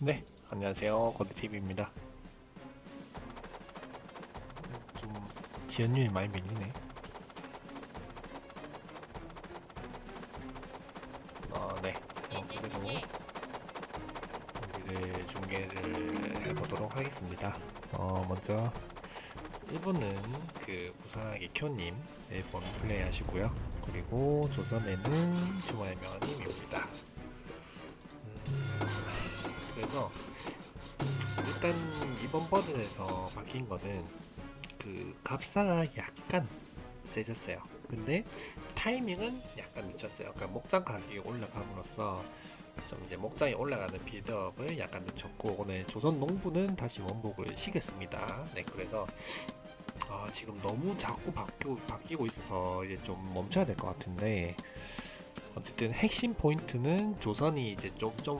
네, 안녕하세요. 거대TV입니다. 좀 지연율이 많이 밀리네. 아, 네. 그럼 그대로 경기를 중계를 해보도록 하겠습니다. 어, 먼저 1번은 그 부산하게 쿄님 1번 플레이 하시고요. 그리고 조선에는 주말의 명님입니다. 바뀐 거는 그 값사가 약간 세졌어요. 근데 타이밍은 약간 늦췄어요. 그러니까 목장 가격이 올라감으로써 좀 이제 목장이 올라가는 빌드업을 약간 늦췄고 오늘 조선 농부는 다시 원복을 시켰습니다. 네, 그래서 아, 지금 너무 자꾸 바뀌고, 바뀌고 있어서 이제 좀 멈춰야 될 것 같은데 어쨌든 핵심 포인트는 조선이 이제 좀, 좀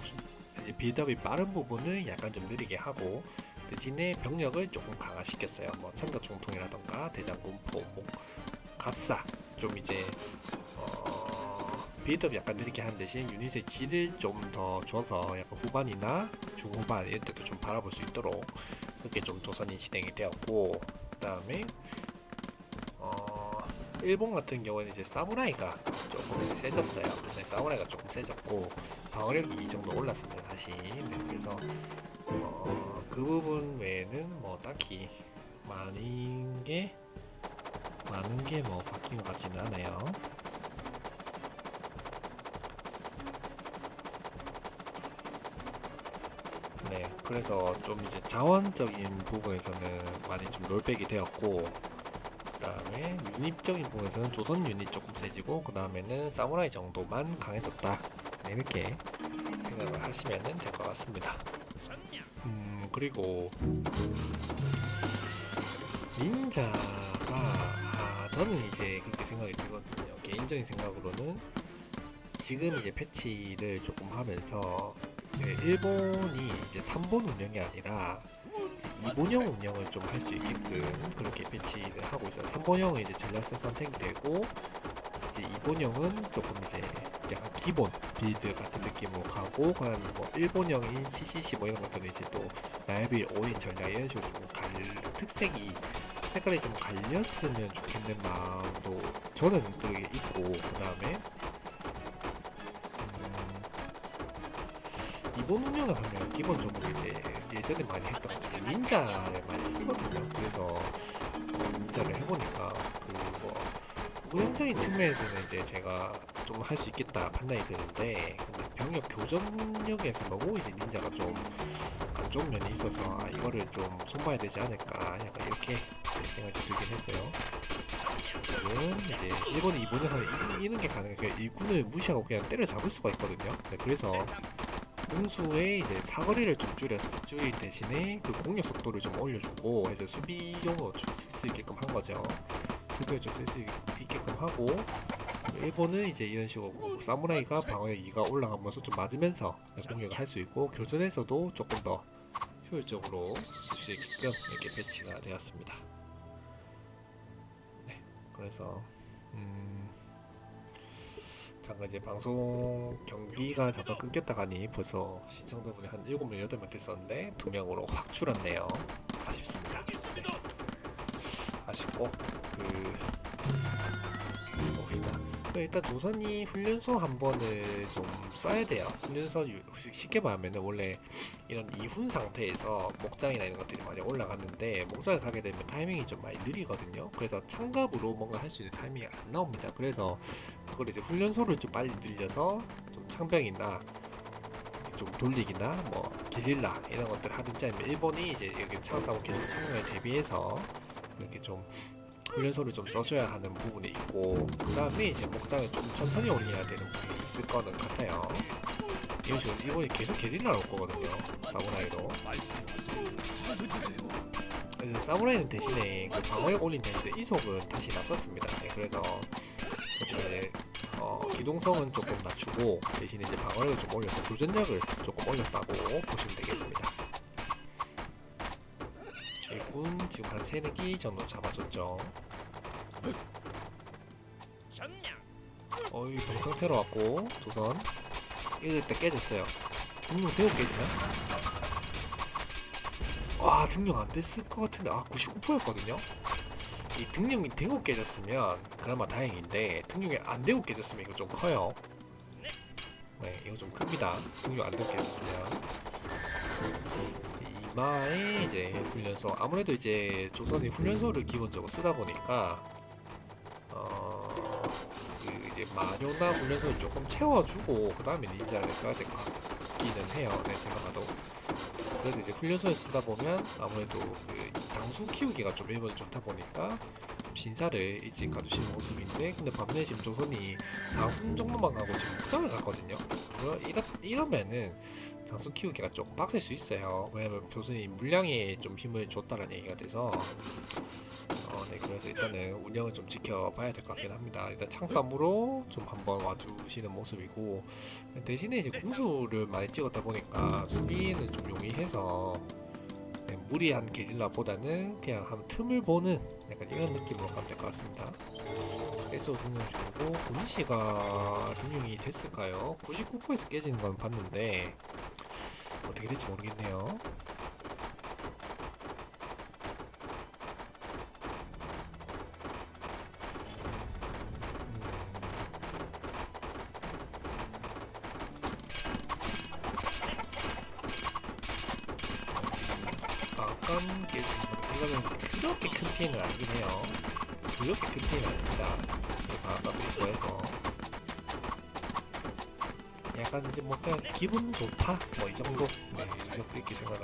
이제 빌드업이 빠른 부분을 약간 좀 느리게 하고 대신에 병력을 조금 강화시켰어요. 뭐 천가 중통이라던가 대장군 포, 뭐 갑사 좀 이제 어, 빌드업 약간 느리게 한 대신 유닛의 질을 좀 더 줘서 약간 후반이나 중후반 이런 때도 좀 바라볼 수 있도록 그렇게 좀 조선이 진행이 되었고 그 다음에 어, 일본 같은 경우에는 이제 사무라이가 조금 이제 세졌어요. 네, 사무라이가 조금 세졌고 방어력이 이 정도 올랐습니다 다시. 네, 그래서 어, 그 부분 외에는 뭐 딱히 많은 게 많은 게 뭐 바뀐 것 같지는 않아요. 네, 그래서 좀 이제 자원적인 부분에서는 많이 좀 롤백이 되었고, 그 다음에 유닛적인 부분에서는 조선 유닛 조금 세지고, 그 다음에는 사무라이 정도만 강해졌다. 네, 이렇게 생각을 하시면 될 것 같습니다. 음, 그리고 닌자가 아, 저는 이제 그렇게 생각이 들거든요. 개인적인 생각으로는 지금 이제 패치를 조금 하면서 이제 일본이 이제 3본 운영이 아니라 이제 2본형 운영을 좀 할 수 있게끔 그렇게 패치를 하고 있어요. 3본형은 이제 전략적 선택이 되고 이제 2본형은 조금 이제 약간 기본 빌드 같은 느낌으로 가고 그다음에 뭐 일본형인 CCC 뭐 이런 것들은 이제 또 라이빌 5인 전략 이런 식으로 좀 갈, 특색이 색깔이 좀 갈렸으면 좋겠는 마음도 저는 또 있고 그 다음에 음, 이번 운영을 하면 기본적으로 이제 예전에 많이 했던 것 닌자를 많이 쓰거든요. 그래서 어, 닌자를 해보니까 그뭐 운영적인 측면에서는 이제 제가 좀 할 수 있겠다 판단이 드는데 근데 병력 교전력에서 너무 이제 닌자가 좀 안 좋은 면이 있어서 아 이거를 좀 손봐야 되지 않을까 약간 이렇게 생각이 들긴 했어요. 지금 이제 일본이 이번에 하면 이기는 게 가능해서 일군을 무시하고 그냥 때려잡을 수가 있거든요. 네, 그래서 공수의 이제 사거리를 좀 줄였 줄일 대신에 그 공격 속도를 좀 올려주고 이제 수비용으로 쓸 수 있게끔 한 거죠. 수비를 좀쓸수 있게끔 하고 일본은 이제 이런 식으로 사무라이가 방어력 2가 올라가면서 좀 맞으면서 공격을 할 수 있고 교전에서도 조금 더 효율적으로 쓸 수 있게끔 이렇게 배치가 되었습니다. 네, 그래서 음, 잠깐 이제 방송 경기가 잠깐 끊겼다 가니 벌써 시청자분이 한 7명, 8명 됐었는데 두 명으로 확 줄었네요. 아쉽습니다. 네. 아쉽고 그 봅시다. 그 일단 조선이 훈련소 한 번을 좀 써야 돼요. 훈련소 유- 쉽게 말하면 원래 이런 이훈 상태에서 목장이나 이런 것들이 많이 올라갔는데 목장을 가게 되면 타이밍이 좀 많이 느리거든요. 그래서 창갑으로 뭔가 할 수 있는 타이밍이 안 나옵니다. 그래서 그걸 이제 훈련소를 좀 빨리 늘려서 좀 창병이나 좀 돌리기나 뭐 게릴라 이런 것들 하든지 아니면 일본이 이제 여기 창싸움 계속 창을 대비해서 이렇게 좀 훈련소를 좀 써줘야 하는 부분이 있고 그 다음에 이제 목장을 좀 천천히 올려야 되는 부분이 있을 거는 같아요. 이런 식으로 일본이 계속 게릴라를 올 거거든요 사무라이로. 그래서 사무라이는 대신에 그 방어력 올린 대신에 이속은 다시 낮췄습니다. 네, 그래서 이제 어, 기동성은 조금 낮추고 대신에 이제 방어력을 좀 올려서 도전력을 조금 올렸다고 보시면 되겠습니다 일꾼 지금 한 세네 기 정도 잡아줬죠. 어이 동성태로 왔고 조선. 이럴 때 깨졌어요. 분명 대고 깨지나? 와 등용 안 됐을 것 같은데. 아 99%였거든요? 이 등용이 되고 깨졌으면 그나마 다행인데 등용이 안 되고 깨졌으면 이거 좀 커요. 네. 이거 좀 큽니다. 등용 안 되고 깨졌으면 이마에 이제 훈련소. 아무래도 이제 조선이 훈련소를 기본적으로 쓰다 보니까 어 그 이제 마녀나 훈련소를 조금 채워주고 그 다음에 닌자를 써야 될 것 같기는 해요. 네 제가 봐도. 그래서 이제 훈련소에 쓰다 보면 아무래도 그 장수 키우기가 좀 일본이 좋다 보니까 좀 신사를 일찍 가주시는 모습인데 근데 반면에 지금 조선이 4분 정도만 가고 지금 목장을 갔거든요. 그러, 이러, 이러면은 장수 키우기가 조금 빡셀 수 있어요 왜냐면 조선이 물량에 좀 힘을 줬다는 얘기가 돼서 어, 네 그래서 일단은 운영을 좀 지켜봐야 될 것 같긴 합니다 일단 창싸움으로 좀 한번 와주시는 모습이고 대신에 이제 공수를 많이 찍었다 보니까 수비는 좀 용이해서 네, 무리한 게릴라보다는 그냥 한 틈을 보는 약간 이런 느낌으로 가면 될 것 같습니다. 세조 등용 중이고 본시가 등용이 됐을까요? 99%에서 깨지는 건 봤는데 어떻게 될지 모르겠네요.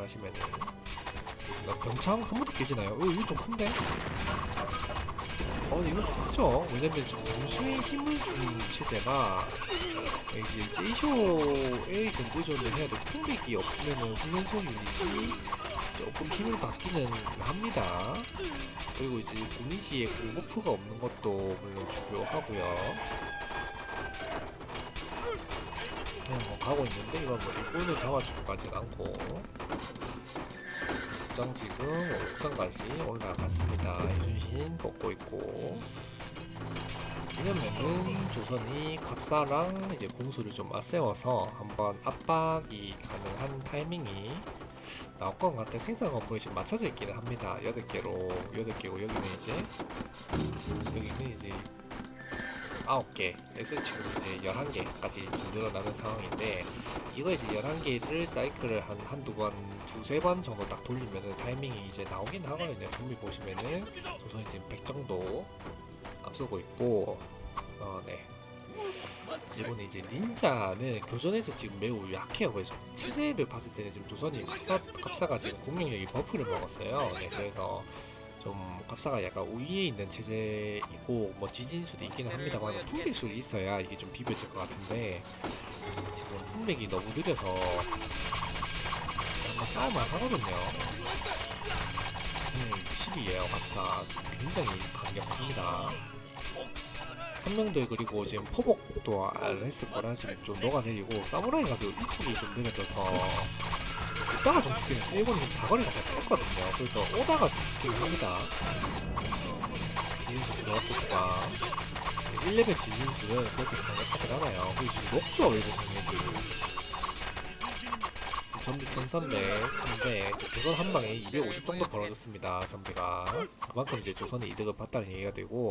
하시면은 제가 병창 한 번도 깨지나요? 어, 이거 좀 큰데? 어 이거 좀 크죠? 왜냐면 지금 장수의 힘을 주는 체제가 이제 세이쇼의 경고전을 해야 돼 풍백이 없으면은 훈련소 유닛이 조금 힘을 받기는 합니다. 그리고 이제 고니시의 공버프가 없는 것도 물론 중요하고요. 그냥 뭐 가고 있는데 이건 뭐 일꾼을 잡아주고 가진 않고 국장 지금 국장까지 올라갔습니다. 이순신 뽑고 있고 이러면은 조선이 갑사랑 이제 공수를 좀 맞세워서 한번 압박이 가능한 타이밍이 나올 것 같아 생산 건물이 지금 맞춰져 있기는 합니다. 8개로 8개고 여기는 이제 여기는 이제 9개 그래서 지금 이제 11개까지 지금 늘어나는 상황인데 이거 이제 11개를 사이클을 한 한두 번, 두세 번 정도 딱 돌리면은 타이밍이 이제 나오긴 하거든요. 정비 보시면은 조선이 지금 100 정도 앞서고 있고 어, 네. 일본이 이제 닌자는 교전에서 지금 매우 약해요. 그래서 체제를 봤을 때는 지금 조선이 갑사, 갑사가 지금 공격력이 버프를 먹었어요. 네, 그래서 좀 갑사가 약간 우위에 있는 체제이고 뭐 지진수도 있기는 합니다만 풍백술이 있어야 이게 좀 비벼질 것 같은데 지금 풍백이 너무 느려서 뭔가 싸움을 하거든요. 음, 60이에요 갑사 굉장히 강력합니다. 선명들 그리고 지금 포복도 안 했을 거라 지금 좀 녹아내리고 사무라이가 그 이속이 좀 느려져서 오다가 좀 죽기는 일본은 좀 사거리가 더 짧거든요. 그래서 오다가 좀 죽기는 합니다. 지진수 들어갔고가 1레벨 지진수는 그렇게 강력하지 않아요. 그리고 지금 녹죠 일본 경력이 전비 1300, 1100, 조선 한 방에 250 정도 벌어졌습니다 전비가. 그만큼 이제 조선이 이득을 봤다는 얘기가 되고.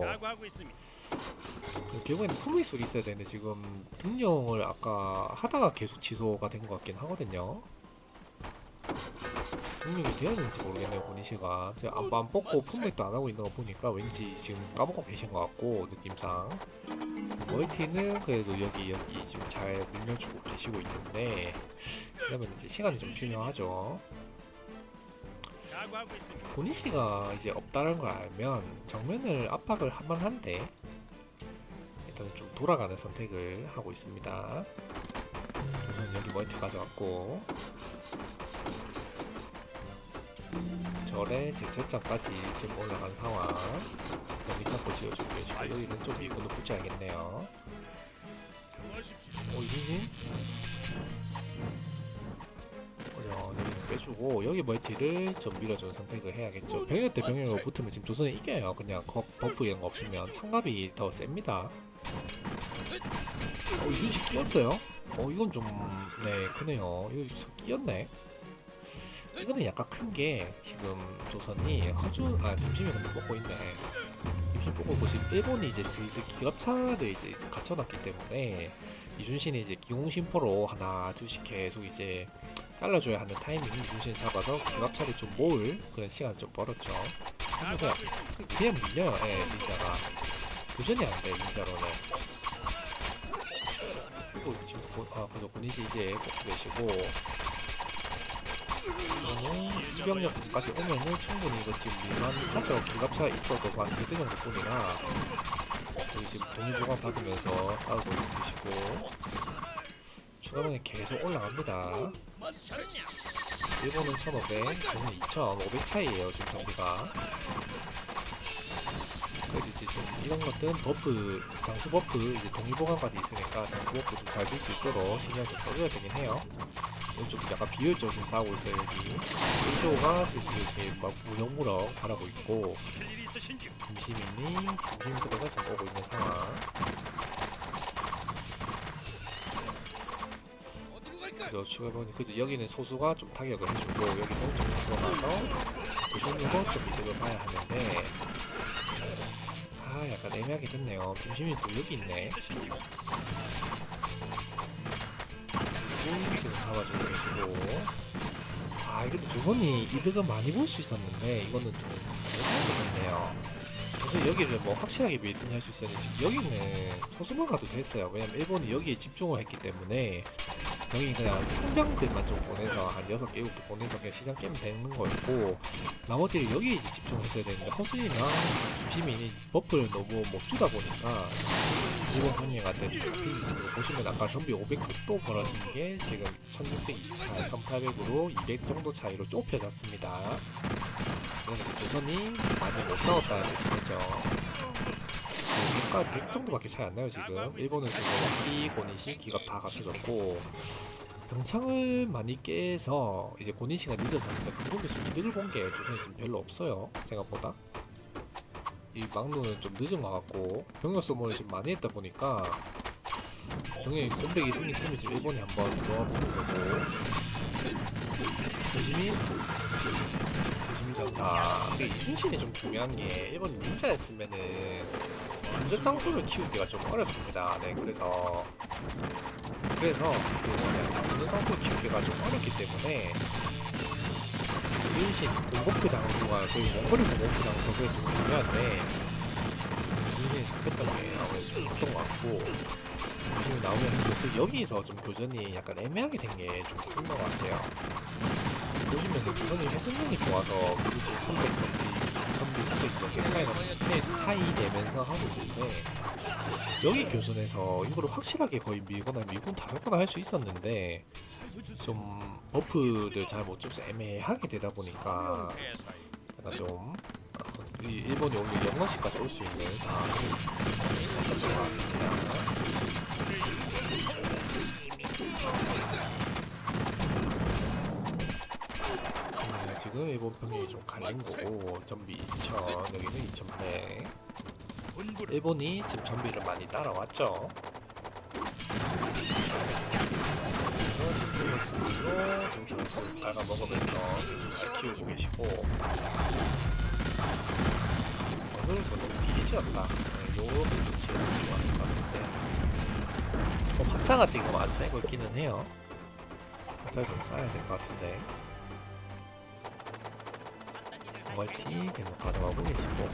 그 결국에는 품위술이 있어야 되는데 지금 등령을 아까 하다가 계속 취소가 된 것 같긴 하거든요. 등령이 되었는지 모르겠네요 보니시가 제가 안, 안 뽑고 품맥도 안 하고 있는 거 보니까 왠지 지금 까먹고 계신 것 같고 느낌상 멀티는 그래도 여기 여기 지금 잘 늘려주고 계시고 있는데 그러면 이제 시간이 좀 중요하죠. 보니시가 이제 없다는 걸 알면 정면을 압박을 하만 한데 일단 좀 돌아가는 선택을 하고 있습니다. 우선 여기 멀티 가져왔고 절에 제철장까지 지금 올라간 상황. 잡고 지어주고 계시고 여기는 좀 이거는 붙여야겠네요. 오 이순신? 어려 여기 빼주고 여기 멀티를 좀 밀어주는 선택을 해야겠죠. 병역 대 병역으로 붙으면 지금 조선이 이겨요. 그냥 거, 버프 이런 거 없으면. 창갑이 더 셉니다. 어 이순신 끼었어요? 어 이건 좀네 크네요. 이거 참 끼었네 이거는 약간 큰 게 지금 조선이 허주 아 김심이 근데 뽑고 있네. 김심 뽑고 보시 일본이 이제 슬슬 기갑차를 이제, 이제 갖춰놨기 때문에 이순신이 이제 기공심포로 하나 둘씩 계속 이제 잘라줘야 하는 타이밍 이순신을 잡아서 기갑차를 좀 모을 그런 시간 좀 벌었죠. 그냥 그냥 밀려요, 예, 닌자가. 도전이 안 돼, 닌자로는. 그리고 지금 고, 아, 그죠, 고니시 이제 뽑고 계시고. 이병력까지 오면은 충분히 이거 지금 밀만하죠. 기갑차 있어도 봤을 때 정도뿐이라. 여기 지금 동의보관 받으면서 싸우고 계시고. 추가면에 계속 올라갑니다. 일본은 1500, 저는 2500 차이에요, 지금 정비가. 그래도 이제 좀 이런 것들은 버프, 장수 버프, 이제 동일 보관까지 있으니까 장수 버프 좀 잘 줄 수 있도록 신경 좀 써줘야 되긴 해요. 좀 약간 비효율적으로 좀 싸우고 있어요, 여기. 일쇼가 지금 이렇게 막 무럭무럭 잘하고 있고, 김시민이 김시민 그대가 잘 오고 있는 상황. 그래서 추가번이 그죠 여기는 소수가 좀 타격을 해주고 여기는 좀 들어가서 이 정도도 좀 이득을 봐야 하는데 아 약간 애매하게 됐네요 김시민이 또 여기 있네 지금 잡아주고 계시고. 아 이게 두 번이 이득을 많이 볼 수 있었는데 이거는 좀 잘못됐네요 그래서 여기를 뭐 확실하게 메이팅 할수 있었는데 지금 여기는 소수만 가도 됐어요 왜냐면 일본이 여기에 집중을 했기 때문에 여기 그냥 창병들만 좀 보내서 한 6개, 7개 보내서 그냥 시장 깨면 되는 거였고 나머지를 여기에 집중했어야 되는데 허수이랑 김시민이 버프를 너무 못 주다 보니까 일본 잡히는 거 보시면 아까 전비 500또 벌어진 게 지금 1628, 1800으로 200 정도 차이로 좁혀졌습니다. 그래서 조선이 많이 못 싸웠다는 뜻이죠. 물가 100 정도밖에 차이 안 나요 지금. 일본은 지금 와키, 고니시, 기갑 다 갖춰졌고. 병창을 많이 깨서 이제 고니시가 늦어서 이제 그 부분에서 이득을 본 게 조선이 지금 별로 없어요 생각보다. 이 막루는 좀 늦은 것 같고 병력 소모를 지금 많이 했다 보니까 병력이 꼼백이 생긴 팀이 지금 일본이 한번 들어와 보는 거고. 조심히 조심히 전사 근데 이순신이 좀 중요한 게 일본 닌자였으면은 장수를 키우기가 좀 어렵습니다. 네, 그래서 그래서 그 뭐냐 군대 장수를 키우기가 좀 어렵기 때문에 이순신 장수가 그 몽골이 공복부 장수 그래서 좀 중요한데 이순신이 잡혔던 게 아무래도 좀 컸던 것 같고 이순신이 나오면 했을 때 여기서 좀 교전이 약간 애매하게 된 게 좀 큰 것 같아요. 보시면 교전이 회전력이 좋아서 그지 300 정도 선비 300 이렇게 차이 나 차이, 차이 내면서 하고 있는데 여기 교전에서 이거를 확실하게 거의 밀거나 밀군 다섯거나 할 수 있었는데 좀 버프를 잘 못 줘서 애매하게 되다 보니까 약간 좀 일본이 오늘 영러시까지 올 수 있는 상황이 있었던 것 같습니다. 지금 일본 편이 좀 갈린 거고 전비 2000 여기는 2100 본부를 일본이 지금 전비를 많이 따라왔죠. 지금 점수 따가 먹으면서 계속 잘 키우고 계시고 오늘 뒤지었다. 네, 요렇게 조치했으면 좋았을 것 같은데 어, 화차가 지금 안 쌓이고 있기는 해요. 화차 좀 쌓아야 될 것 같은데 멀티 계속 가져가고 계시고.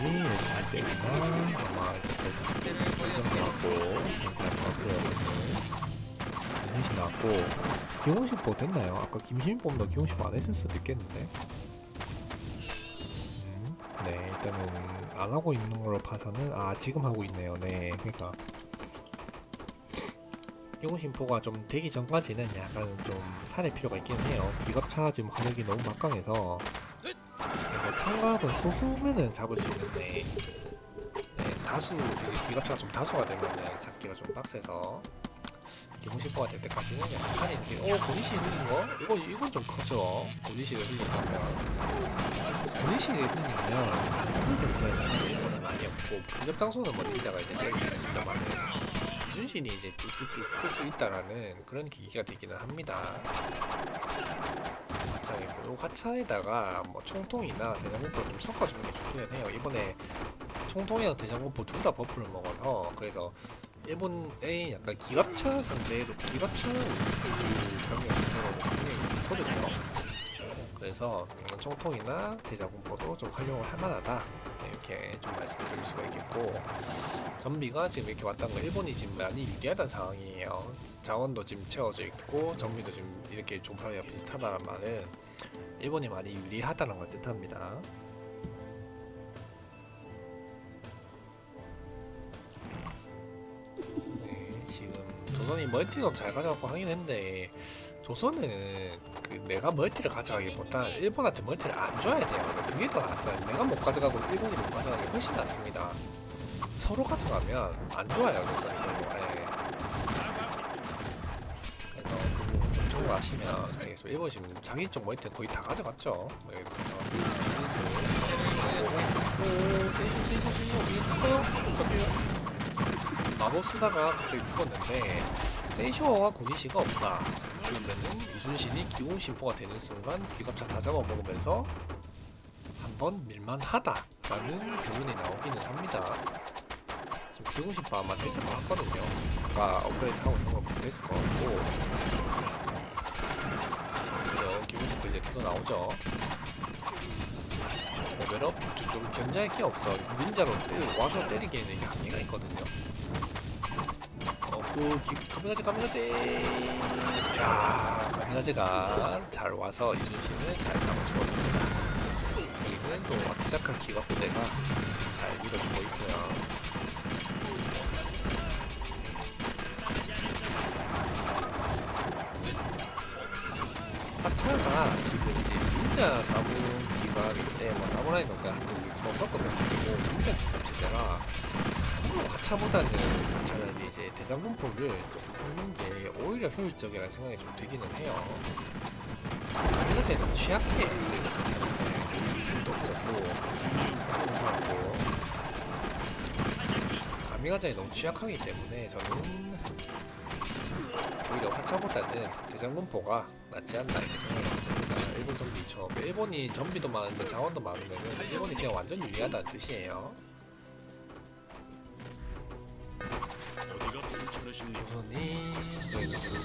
이 열심히 때리나? 아마 경쟁하고 전사할 것 같고요. 김신식 나왔고 기홍식 뭐 됐나요? 아까 김신식 뽑나 기홍식 안 했을 수도 있겠는데. 음, 네 일단은 안 하고 있는 걸로 봐서는 아 지금 하고 있네요. 네 그러니까. 기홍심포가 좀 되기 전까지는 약간 좀 살릴 필요가 있긴 해요. 기갑차 지금 화력이 너무 막강해서. 그래서 창갑은 소수면은 잡을 수 있는데 네, 다수 이제 기갑차가 좀 다수가 되면은 잡기가 좀 빡세서 기공식보가 될 때까지는 약간 살이 이렇게 오 고니시 흘린 거? 이거 이건 좀 크죠. 고니시를 흘린다면 고니시를 흘리면 간수를 근처에서 일본이 많이 없고 근접 장소는 뭐 닌자가 이제 때릴 수 있습니다만은 기준신이 이제 쭉쭉쭉 클수 있다라는 그런 계기가 되기는 합니다. 화차이고 요 화차에다가 뭐 총통이나 대장공포를 좀 섞어주는 게 좋기는 해요. 이번에 총통이랑 대장공포 둘 다 버프를 먹어서 그래서 일본의 약간 기갑차 상대로 기갑차 병력 굉장히 좋거든요. 그래서 음, 총통이나 대자공포도 좀 활용을 할 만하다 네, 이렇게 좀 말씀드릴 수가 있겠고 전비가 지금 이렇게 왔다는 건 일본이 지금 많이 유리하다는 상황이에요. 자원도 지금 채워져 있고 전비도 지금 이렇게 종파이가 비슷하다는 말은 일본이 많이 유리하다는 걸 뜻합니다. 조선이 멀티는 잘 가져가고 하긴 했는데 조선은 그 내가 멀티를 가져가기보다 일본한테 멀티를 안 줘야 돼요. 그게 더 낫어요. 내가 못 가져가고 일본이 못 가져가는 게 훨씬 낫습니다. 서로 가져가면 안 좋아요. 조선이. 예. 그래서 그 부분 좀 참고하시면 되겠습니다. 일본 지금 자기 쪽 멀티 거의 다 가져갔죠. 뭐 여기 가져가고 세이쇼 세이쇼 세이쇼 이게 좋아요? 어차피 마법 쓰다가 갑자기 죽었는데 세이쇼와 고니시가 없다. 그러면은 이순신이 기공 심포가 되는 순간 기갑차 다 잡아먹으면서 한번 밀만하다라는 교훈이 나오기는 합니다. 지금 기공 심포 아마 됐을 것 같거든요. 아까 업그레이드 하고 있는 거 비슷했을 것 같고 그래서 기공 심포 이제 터져 나오죠. 레벨업 쭉쭉쭉 견제할 게 없어. 닌자로 때리, 와서 때리기에는 이게 한계가 있거든요. 어, 그 기- 카미가제 카미가제. 야, 카미가제가 잘 와서 이순신을 잘 잡아주었습니다. 여기는 또 아키자카 기가 부대가 잘 밀어주고 있고요. 하차가 지금 이제 닌자 사무 기관인데 뭐 사무라이 농가 한국이 서었거든요. 그리고 닌자 기관 체제라 정말 하차보다는 차라리 이제 대장군포를 좀 쓰는 게 오히려 효율적이라는 생각이 좀 들기는 해요. 가미가제는 취약해. 힘도 좋고, 좋고. 가미가제는 너무 취약하기 때문에 저는 오히려 화차보다는 대장군포가 낫지 않나 이렇게 생각이 듭니다. 일본 좀비처럼 일본이 전비도 많은데 자원도 많으면 일본이 그냥 완전 유리하다는 뜻이에요. 우선이 저희가 지금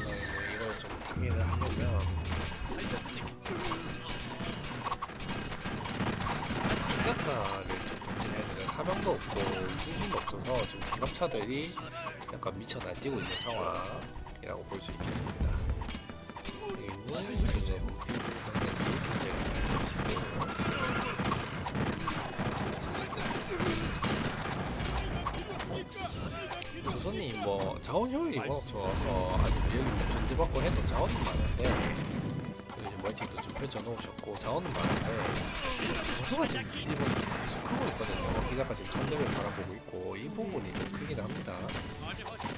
이걸 좀 타개를 하려면 기갑차를 좀 되는 사명도 없고 수준도 없어서 지금 기갑차들이 약간 미쳐 날뛰고 있는 상황이라고 볼 수 있겠습니다. 여기는 지금 자원 효율이 워낙 좋아서 뭐 견제받고 해도 자원은 많은데 그리고 이제 멀티도 좀 펼쳐 놓으셨고 자원은 많은데 조선가 지금 일본이 계속 크고 있거든요. 기자가 지금 천대를 바라보고 있고 이 부분이 좀 크긴 합니다.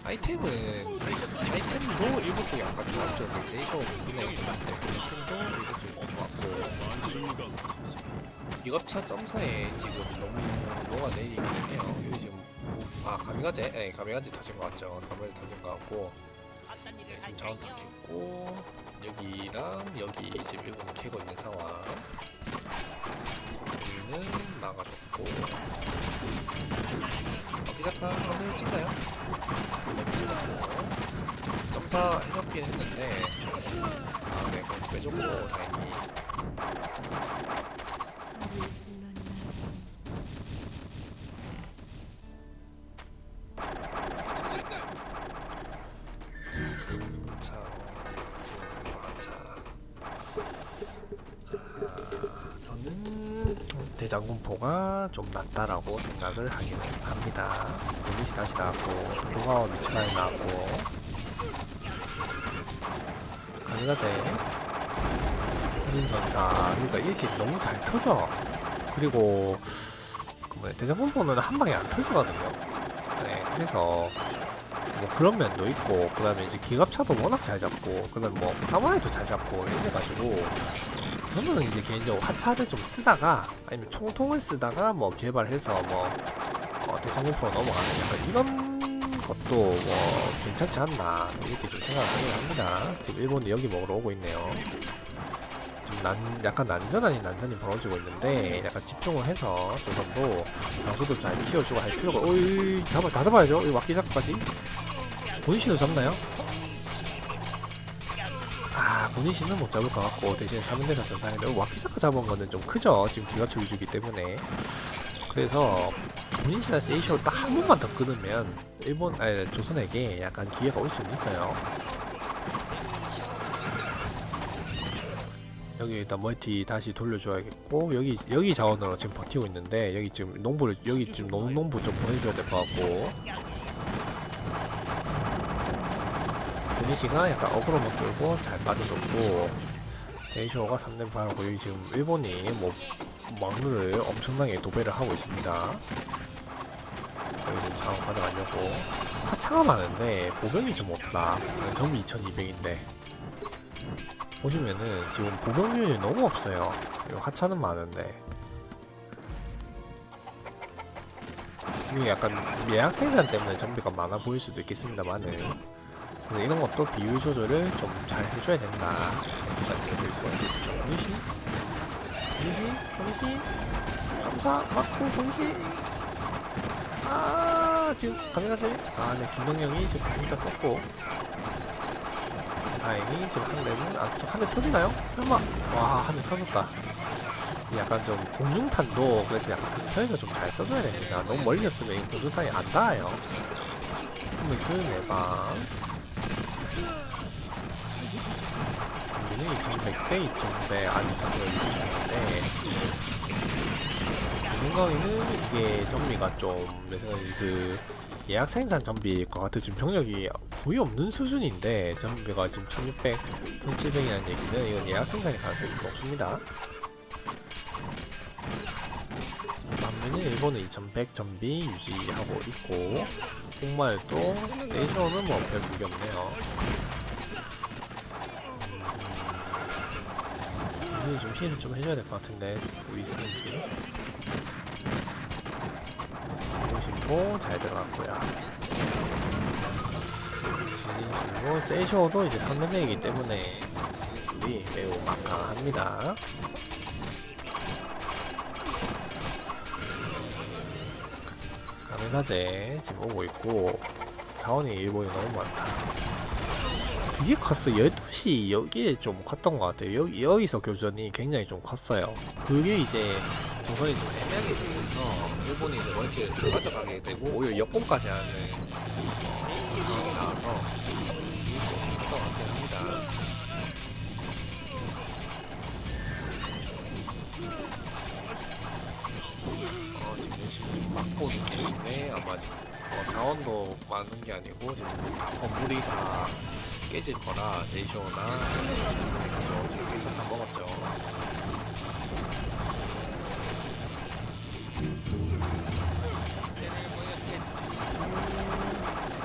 아이템은 아이템도 일본 쪽이 아까 좋았죠. 그 세이쇼 무슨에 봤을 때 아이템도 일본 쪽이 좋았고 기갑차 점사에 지금 너무 녹아내리긴 해요. 아 가미가제? 네 가미가제 터진 것 같죠. 가미가제 터진 것 같고. 네, 지금 자원 다 캤고 여기랑 여기 지금 일본 캐고 있는 상황. 여기는 막아줬고. 어, 기자타 선을 찍나요? 선을 찍었고. 점사 해놓긴 했는데. 아네 그럼 빼줬고 다행히 대장군포가 좀 낫다라고 생각을 하긴 합니다. 유닛이 다시 나왔고, 도로가와 미츠라이 나왔고, 가지가제, 후진전사, 그러니까 이렇게 너무 잘 터져. 그리고, 그 뭐야, 대장군포는 한 방에 안 터지거든요. 네, 그래서 뭐 그런 면도 있고 그 다음에 이제 기갑차도 워낙 잘 잡고 그 다음에 뭐 사무라이도 잘 잡고 이래가지고 저는 이제 개인적으로 하차를 좀 쓰다가 아니면 총통을 쓰다가 뭐 개발해서 뭐 어, 대상공포로 넘어가는 약간 이런 것도 뭐 괜찮지 않나 이렇게 좀 생각을 합니다. 지금 일본이 여기 먹으러 오고 있네요. 좀 난, 약간 난전 아닌 난전이 벌어지고 있는데 약간 집중을 해서 조선도 장소도 잘 키워주고 할 필요가 어이 잡아 다 잡아야죠 이 막기 작까지 고니씨도 잡나요? 아 고니씨는 못 잡을 것 같고 대신 3인대사 전상인데 와키 작가 잡은 거는 좀 크죠. 지금 기가초 위주기 때문에. 그래서 고니씨나 세이쇼를 딱 한 번만 더 끊으면 일본 아니 조선에게 약간 기회가 올 수는 있어요. 여기 일단 멀티 다시 돌려줘야겠고 여기 여기 자원으로 지금 버티고 있는데 여기 지금 농부를 여기 지금 농 농부 좀 보내줘야 될 것 같고 유니시가 약간 어그로만 끌고 잘 빠져줬고 제이쇼가 3連敗하고 여기 지금 일본이 뭐 막루를 엄청나게 도배를 하고 있습니다. 여기 지금 자원 가져가려고 화차가 많은데 보병이 좀 없다. 전비 2200인데 보시면은 지금 보병률이 너무 없어요. 하차는 많은데 이게 약간 예약 생산 때문에 전비가 많아 보일 수도 있겠습니다만은 근데 이런 것도 비율 조절을 좀 잘 해줘야 된다. 이렇게 말씀을 드릴 수가 있겠습니다. 공시 공시 감사. 맞고 공시 아 지금 가능하지? 아네 김동영이 지금 일단 썼고. 다행히 지금 한 대는 안 터져 한대 터지나요? 설마? 와한 대 터졌다. 약간 좀 공중탄도 그래서 약간 근처에서 좀 잘 써줘야 됩니다. 너무 멀리 였으면 이 공중탄이 안 닿아요. 품믹스 내방 여기는 2100대 2000대 아직 장비가 유지 중인데 제 생각에는 이게 전비가 좀 내 생각에 그 예약 생산 것 같아 지금 병력이 거의 없는 수준인데 전비가 지금 1600, 1700이라는 얘기는 이건 예약 생산이 가능성이 좀 높습니다. 반면에 일본은 2100 전비 유지하고 있고 홍말도 레이저는 뭐별 무기 없네요. 음, 좀 힐을 좀 해줘야 될 것 같은데 우리 스님이 보시고 잘 들어갔고요. 진진식으로 세쇼도 이제 선내이기 때문에 진진식이 매우 막강합니다. 가메가제 지금 오고 있고 자원이 일본이 너무 많다. 그게 컸어. 12 시 여기에 좀 컸던 것 같아요. 여기, 여기서 교전이 굉장히 좀 컸어요. 그게 이제 조선이 좀 애매하게 되면서 일본이 이제 멀티를 들어가져가게 되고 오히려 역공까지 하는 상황이 나와서 컸던 것 같긴 합니다. 어, 지금 열심히 좀 막고 계신데 아마 지금 어, 자원도 많은 게 아니고 지금 다 건물이 다 깨질 거라 제이쇼나 제스코죠 지금 계산 다 먹었죠.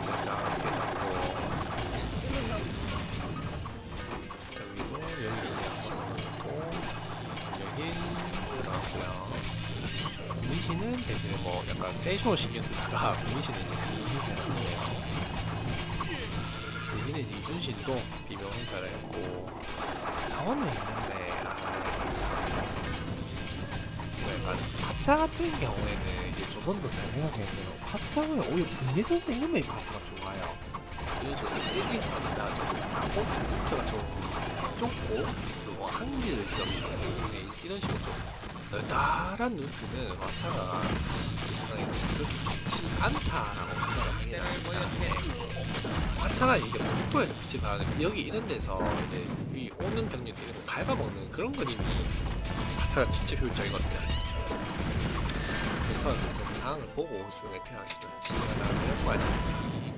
진짜 깨졌고 여기도 여기 한번 넣고 여기 들어갔고요. 미시는 대신에 뭐 약간 세쇼 신경 쓰다가 미시는 이제 미시는 아니에요. 이순신도 비명 행사를 했고 자원은 있는데 아 참. 이거 약간 하차 같은 경우에는 이제 조선도 잘 생각해보면 하차는 오히려 분리돼서 맵이 하차가 좋아요. 이런 식으로 일직선이나 좀 가고 근처가 좀 좁고 그리고 한길 점이 때문에 이런 식으로 좀 널따란 루트는 마차가 제 생각에는 그렇게 좋지 않다라고 생각을 하긴 하는데 마차가 이제 국도에서 빛이 나는 여기 이런 데서 이제 이 오는 병력들이 뭐 갉아먹는 그런 그림이 마차가 진짜 효율적이거든요. 그래서 좀 상황을 보고 쓰는 게 필요하겠습니다. 지휘가 나중에 수고하셨습니다